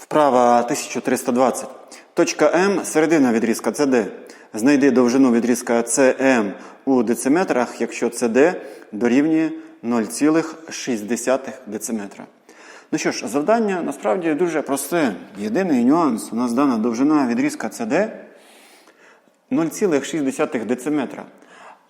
Вправа 1320. Точка М середина відрізка CD. Знайди довжину відрізка CM у дециметрах, якщо CD дорівнює 0,6 дециметра. Ну що ж, завдання насправді дуже просте. Єдиний нюанс у нас дана довжина відрізка CD 0,6 дециметра.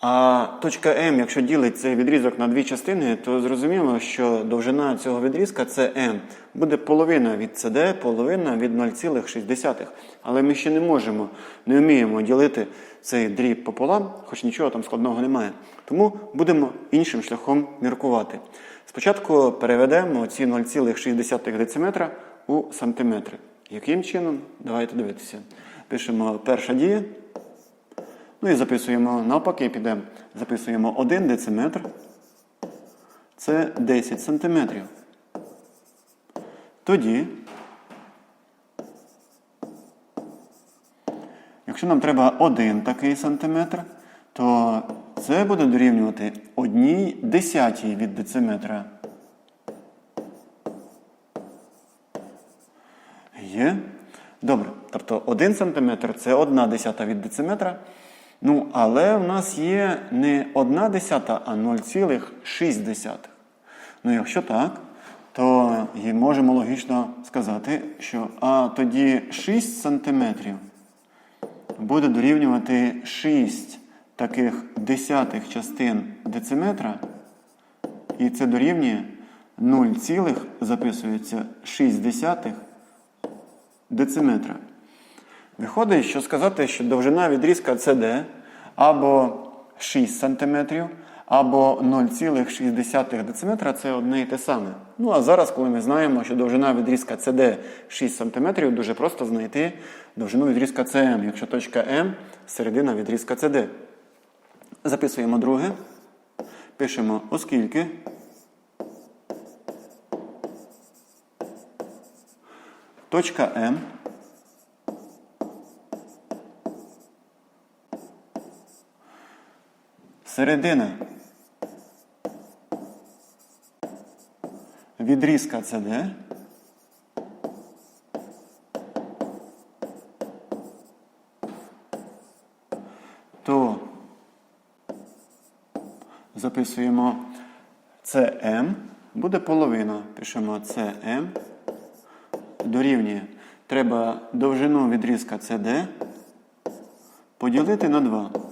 А точка М, якщо ділить цей відрізок на дві частини, то зрозуміло, що довжина цього відрізка це М. Буде половина від CD, половина від 0,6. Але ми ще не можемо, не вміємо ділити цей дріб пополам, хоч нічого там складного немає. Тому будемо іншим шляхом міркувати. Спочатку переведемо ці 0,6 дециметра у сантиметри. Яким чином? Давайте дивитися. Пишемо перша дія. Ну і записуємо навпаки, підемо. Записуємо 1 дециметр. Це 10 сантиметрів. Тоді, якщо нам треба 1 такий сантиметр, то це буде дорівнювати 1 десятій від дециметра. Є. Добре. Тобто 1 см це 1 десята від дециметра. Ну, але в нас є не 1 десята, а 0,6. Ну, якщо так, то можемо логічно сказати, що а тоді 6 см буде дорівнювати 6 таких десятих частин дециметра, і це дорівнює 0, записується 6 дециметра. Виходить, що сказати, що довжина відрізка CD або 6 см, або 0,6 дециметра це одне і те саме. Ну а зараз, коли ми знаємо, що довжина відрізка CD 6 см, дуже просто знайти довжину відрізка CM, якщо точка М середина відрізка CD. Записуємо друге. Пишемо, оскільки точка М середина відрізка CD то записуємо CM, буде половина. Пишемо CM дорівнює. Треба довжину відрізка CD поділити на 2.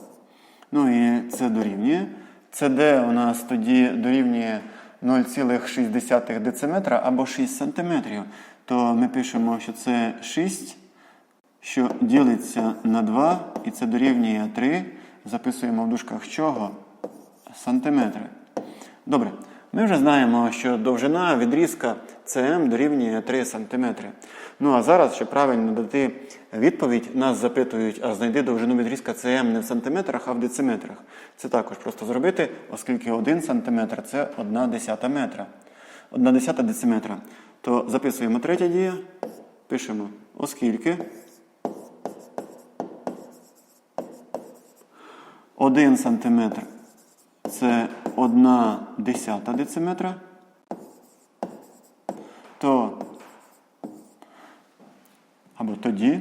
Ну і це дорівнює. CD у нас тоді дорівнює 0,6 дециметра або 6 сантиметрів. То ми пишемо, що це 6, що ділиться на 2, і це дорівнює 3. Записуємо в дужках чого? Сантиметри. Добре. Ми вже знаємо, що довжина відрізка ЦМ дорівнює 3 см. Ну а зараз, щоб правильно дати відповідь, нас запитують, а знайди довжину відрізка ЦМ не в сантиметрах, а в дециметрах. Це також просто зробити, оскільки 1 см це 1 десята метра. 1 десята дециметра. То записуємо третя дія, пишемо, оскільки 1 см це 1 десята дециметра, то або тоді,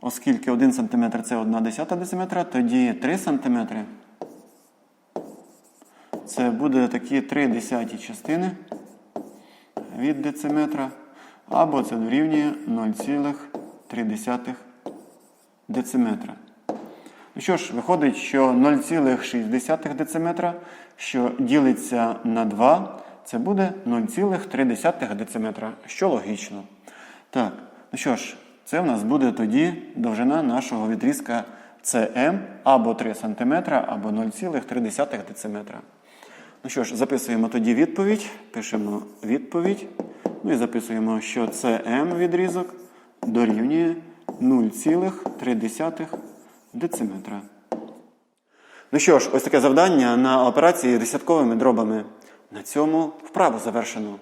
оскільки 1 см це 1 десята дециметра, тоді 3 см це буде такі 3 десяті частини від дециметра, або це дорівнює 0,3 дециметра. Ну що ж, виходить, що 0,6 дециметра, що ділиться на 2, це буде 0,3 дециметра, що логічно. Так, ну що ж, це в нас буде тоді довжина нашого відрізка CM або 3 см, або 0,3 дециметра. Ну що ж, записуємо тоді відповідь, пишемо відповідь. Ну і записуємо, що CM відрізок дорівнює 0,3 дециметра. Ну що ж, ось таке завдання на операції десятковими дробами. На цьому вправу завершено.